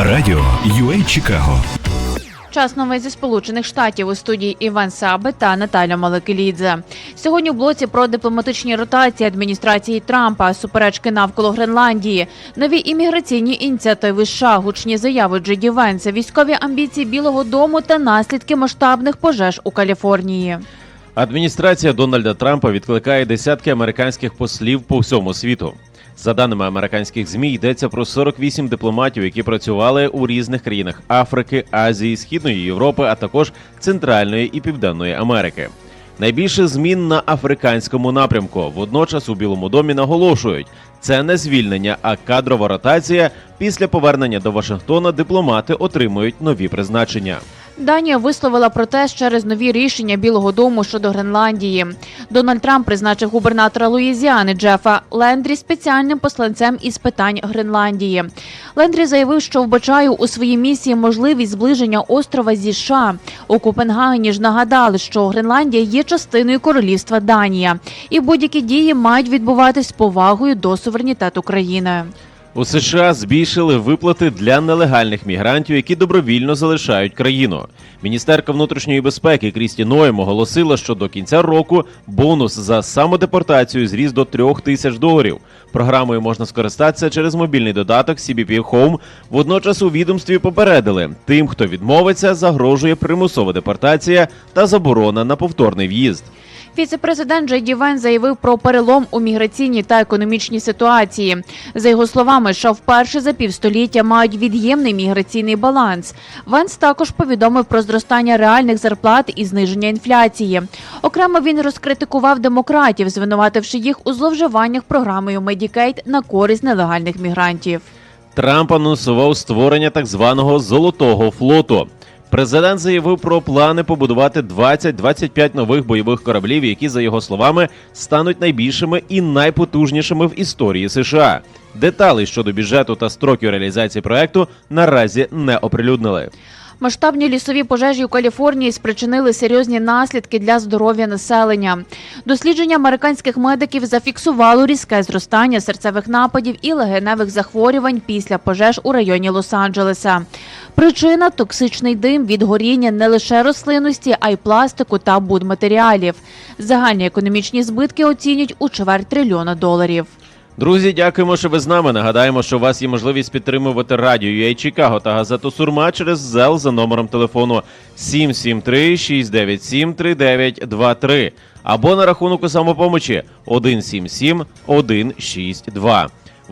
Радіо UA Чикаго. Час новин зі сполучених штатів у студії Іван Саби та Наталя Маликелідзе. Сьогодні у блоці про дипломатичні ротації адміністрації Трампа, суперечки навколо Гренландії, нові імміграційні ініціативи США, гучні заяви Джеді Венса, військові амбіції Білого Дому та наслідки масштабних пожеж у Каліфорнії. Адміністрація Дональда Трампа відкликає десятки американських послів по всьому світу. За даними американських змі, йдеться про 48 дипломатів, які працювали у різних країнах Африки, Азії, Східної Європи, а також Центральної і Південної Америки. Найбільше змін на африканському напрямку. Водночас у Білому домі наголошують, це не звільнення, а кадрова ротація. Після повернення до Вашингтона дипломати отримують нові призначення. Данія висловила протест через нові рішення Білого Дому щодо Гренландії. Дональд Трамп призначив губернатора Луїзіани Джефа Лендрі спеціальним посланцем із питань Гренландії. Лендрі заявив, що вбачає у своїй місії можливість зближення острова зі США. У Копенгагені ж нагадали, що Гренландія є частиною королівства Данія, і будь-які дії мають відбуватись з повагою до суверенітету країни. У США збільшили виплати для нелегальних мігрантів, які добровільно залишають країну. Міністерка внутрішньої безпеки Крісті Ноєм оголосила, що до кінця року бонус за самодепортацію зріс до трьох тисяч доларів. Програмою можна скористатися через мобільний додаток CBP Home. Водночас у відомстві попередили, тим, хто відмовиться, загрожує примусова депортація та заборона на повторний в'їзд. Віце-президент Джей Ді Венс заявив про перелом у міграційній та економічній ситуації. За його словами, що вперше за півстоліття мають від'ємний міграційний баланс. Венс також повідомив про зростання реальних зарплат і зниження інфляції. Окремо він розкритикував демократів, звинувативши їх у зловживаннях програмою Medicaid на користь нелегальних мігрантів. Трамп анонсував створення так званого золотого флоту. Президент заявив про плани побудувати 20-25 нових бойових кораблів, які, за його словами, стануть найбільшими і найпотужнішими в історії США. Деталі щодо бюджету та строків реалізації проекту наразі не оприлюднили. Масштабні лісові пожежі у Каліфорнії спричинили серйозні наслідки для здоров'я населення. Дослідження американських медиків зафіксувало різке зростання серцевих нападів і легеневих захворювань після пожеж у районі Лос-Анджелеса. Причина токсичний дим від горіння не лише рослинності, а й пластику та будматеріалів. Загальні економічні збитки оцінюють у чверть трильйона доларів. Друзі, дякуємо, що ви з нами. Нагадаємо, що у вас є можливість підтримувати радіо UA Чикаго та газету Сурма через ЗЕЛ за номером телефону 773-697-3923 або на рахунок у самопомочі 177-162.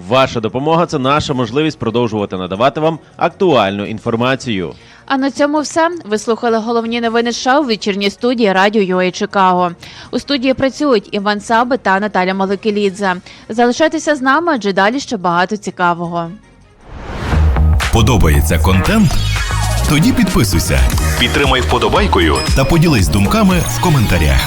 Ваша допомога це наша можливість продовжувати надавати вам актуальну інформацію. А на цьому все. Ви слухали головні новини США у вечірній студії Радіо ЮА Чикаго. У студії працюють Іван Саби та Наталя Маликелідзе. Залишайтеся з нами, адже далі ще багато цікавого. Подобається контент? Тоді підписуйся, підтримай вподобайкою та поділись думками в коментарях.